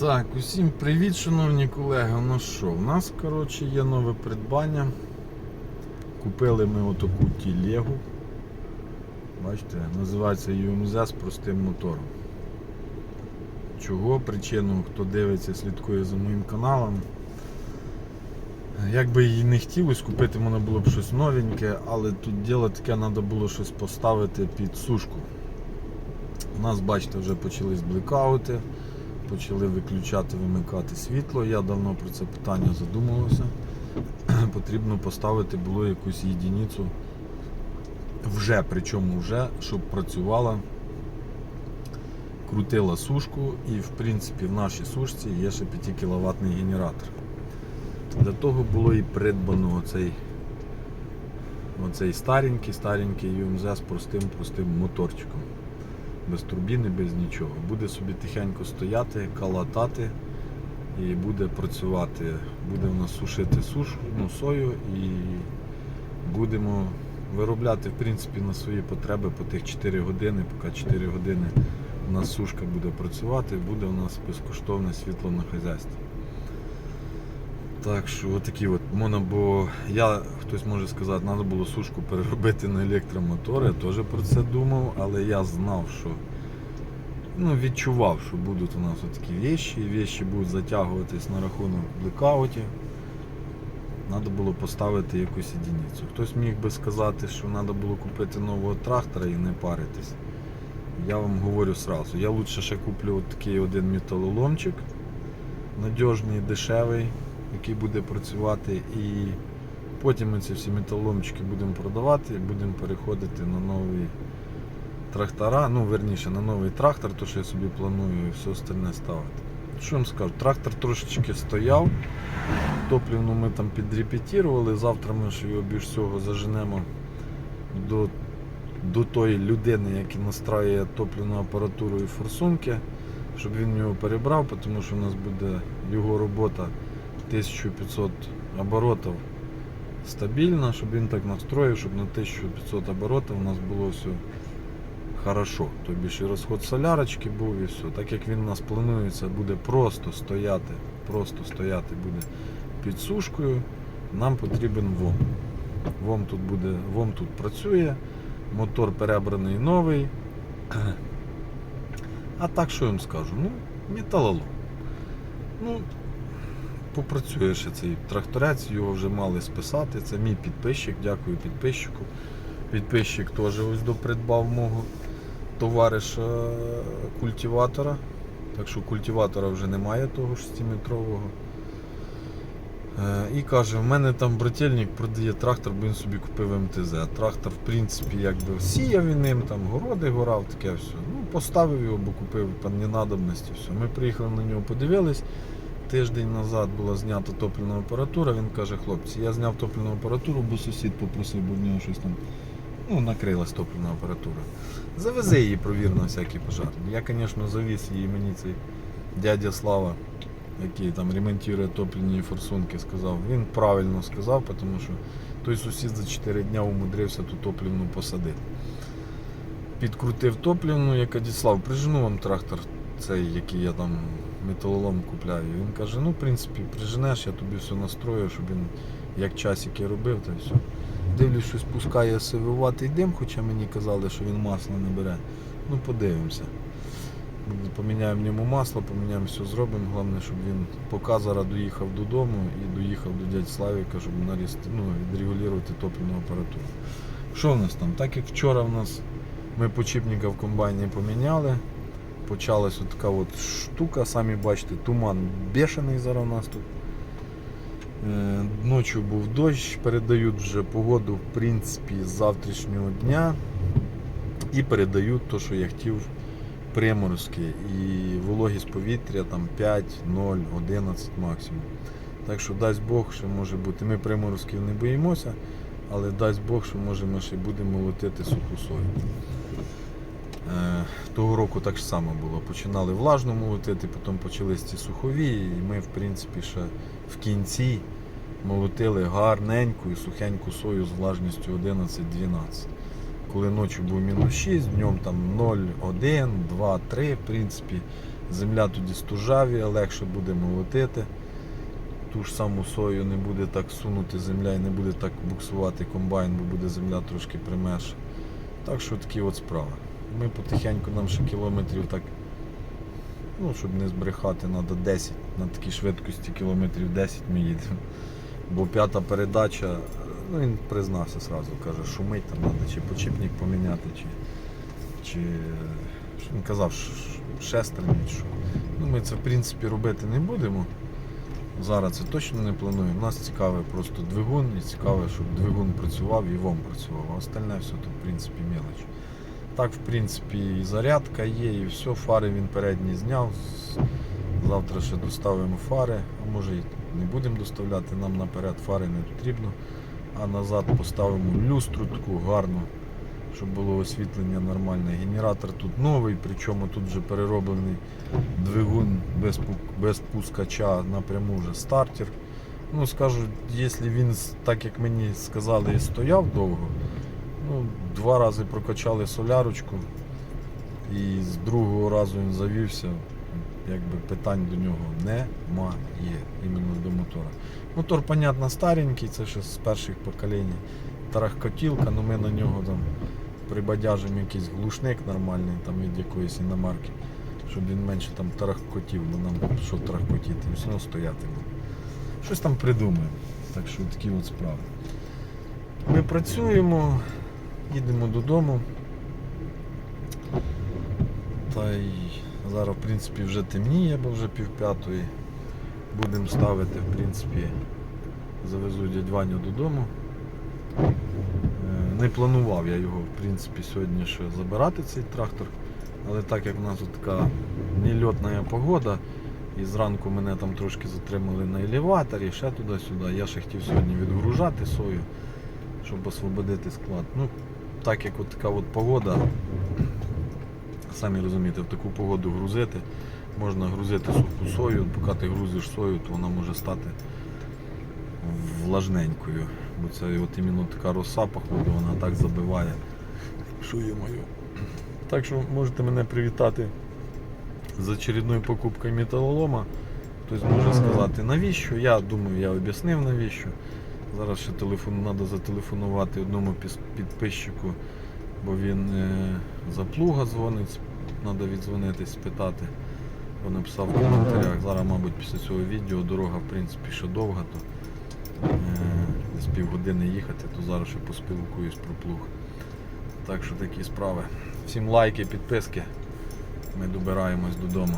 Так, усім привіт, шановні колеги. Ну що, в нас, коротше, є нове придбання. Купили ми отаку тілегу. Бачите, називається UMZ з простим мотором. Чого? Причину, хто дивиться, слідкує за моїм каналом. Як би її не хотілося, купити можна було б щось новеньке, але тут діло таке, треба було щось поставити під сушку. У нас, бачите, вже почались блекаути почали виключати, вимикати світло. Я давно про це питання задумувався. Потрібно поставити було якусь єдиницю вже, причому вже, щоб працювала, крутила сушку і в принципі в нашій сушці є ще 5 кВт генератор. Для того було і придбано оцей, оцей старенький, старенький UMZ з простим простим моторчиком без турбіни, без нічого. Буде собі тихенько стояти, калатати і буде працювати. Буде в нас сушити суш, ну, сою і будемо виробляти в принципі, на свої потреби по тих 4 години, поки 4 години у нас сушка буде працювати, буде у нас безкоштовне світло на хазяйстві. Так що отакі от моно, бо я, хтось може сказати, треба було сушку переробити на електромотор, я теж про це думав, але я знав, що ну, відчував, що будуть у нас такі вещі, і вещі будуть затягуватись на рахунок блекаутів. Треба було поставити якусь єдиницю. Хтось міг би сказати, що треба було купити нового трактора і не паритись. Я вам говорю сразу, я лучше ще куплю от такий один металоломчик, надіжний, дешевий який буде працювати, і потім ми ці всі металоломчики будемо продавати будемо переходити на нові трактора, ну верніше на новий трактор, то що я собі планую і все остальне ставити. Що вам скажу, трактор трошечки стояв, топливну ми там підрепетірували, завтра ми ж його більш всього заженемо до до тої людини, яка настраює топливну апаратуру і форсунки, щоб він його перебрав, тому що у нас буде його робота 1500 оборотів стабільно, щоб він так настроїв, щоб на 1500 оборотів у нас було все хорошо. Тобі і розход солярочки був і все. Так як він у нас планується, буде просто стояти, просто стояти буде під сушкою, нам потрібен ВОМ. ВОМ тут буде, ВОМ тут працює, мотор перебраний новий. А так що я вам скажу? Ну, металолом. Ну, попрацює ще цей тракторець, його вже мали списати. Це мій підписчик, дякую підписчику. Підписчик теж ось допридбав мого товариша культиватора. Так що культиватора вже немає того 6-метрового. Е, І каже, в мене там брательник продає трактор, бо він собі купив МТЗ. Трактор, в принципі, якби сіяв він ним, там городи горав, таке все. Ну, поставив його, бо купив по ненадобності. все. Ми приїхали на нього, подивились. Тиждень назад була знята топливна апаратура. Він каже, хлопці, я зняв топливну апаратуру, бо сусід попросив, бо в нього щось там ну, накрилась топливна апаратура. Завези її, провір на всякий пожар. Я, звісно, завіз її мені цей дядя Слава, який там ремонтує топливні форсунки, сказав. Він правильно сказав, тому що той сусід за 4 дня умудрився ту топливну посадити. Підкрутив топливну, я Кадіслав, прижену вам трактор цей, який я там металолом купляю. Він каже, ну в принципі приженеш, я тобі все настрою, щоб він як часики робив, й все. Дивлюсь, щось пускає сививатий дим, хоча мені казали, що він масло не бере. Ну подивимося. Поміняємо ньому масло, поміняємо все зробимо. Головне, щоб він поки зараз доїхав додому і доїхав до дядь Славіка, щоб наріс, ну, відрегулювати топливну апаратуру. Що в нас там? Так як вчора в нас ми почіпника в комбайні поміняли, почалась така от штука, самі бачите, туман бешений зараз у нас тут. Е, Ночі був дощ, передають вже погоду в принципі з завтрашнього дня і передають те, що я хотів приморозки і вологість повітря там 5, 0, 11 максимум. Так що дасть Бог, що може бути. Ми приморозків не боїмося, але дасть Бог, що може ми ще будемо молотити суху сою. Е, Того року так само було. Починали влажно молотити, потім почались ці сухові, і ми, в принципі, ще в кінці молотили гарненьку і сухеньку сою з влажністю 11-12. Коли ночі був мінус 6, днем там 0, 1, 2, 3, в принципі, Земля тоді стужавіє, легше буде молотити. Ту ж саму сою не буде так сунути земля і не буде так буксувати комбайн, бо буде земля трошки примерша. Так що такі от справи. Ми потихеньку нам ще кілометрів так, ну, щоб не збрехати, треба 10 на такій швидкості кілометрів 10 ми їдемо. Бо п'ята передача, ну він признався одразу, каже, шумить там треба, чи почіпник поміняти, чи, чи він казав, ш- ш- що. Ну, ми це в принципі робити не будемо. Зараз це точно не плануємо. Нас цікаве просто двигун і цікаве, щоб двигун працював і ВОМ працював. А остальне все тут, в принципі, мелоч. Так, в принципі, і зарядка є, і все, фари він передні зняв. Завтра ще доставимо фари, а може і не будемо доставляти, нам наперед фари не потрібно. А назад поставимо люстру таку гарну, щоб було освітлення нормальне. Генератор тут новий, причому тут вже перероблений двигун без, без пускача напряму вже стартер. Ну, скажу, якщо він, так як мені сказали, стояв довго, ну, два рази прокачали солярочку і з другого разу він завівся, якби питань до нього немає, іменно до мотора. Мотор, понятно, старенький, це ще з перших поколінь. Тарахкотілка, але ми на нього там прибадяжимо якийсь глушник нормальний там від якоїсь іномарки, щоб він менше там тарахкотів, бо нам що тарахкотіти, все одно стоятиме. Щось там придумаємо. Так що такі от справи. Ми працюємо, їдемо додому. Та й зараз, в принципі, вже темніє, бо вже пів п'ятої. Будемо ставити, в принципі, завезу дядь Ваню додому. Е, Не планував я його, в принципі, сьогодні ще забирати цей трактор. Але так як в нас така нельотна погода, і зранку мене там трошки затримали на елеваторі, ще туди-сюди. Я ще хотів сьогодні відгружати сою, щоб освободити склад. Ну, так як от така от погода, самі розумієте, в таку погоду грузити, можна грузити суху сою, поки ти грузиш сою, то вона може стати влажненькою. Бо це от іменно така роса, походу, вона так забиває. Що є мою. Так що можете мене привітати з очередною покупкою металолома. Хтось може сказати, навіщо? Я думаю, я об'яснив навіщо. Зараз ще телефон, треба зателефонувати одному підписчику, бо він е, за плуга дзвонить, треба віддзвонитись, спитати. Бо написав в коментарях. Зараз, мабуть, після цього відео дорога в принципі ще довга, то е, десь півгодини їхати, то зараз ще поспілкуюсь про плуг. Так що такі справи. Всім лайки, підписки. Ми добираємось додому.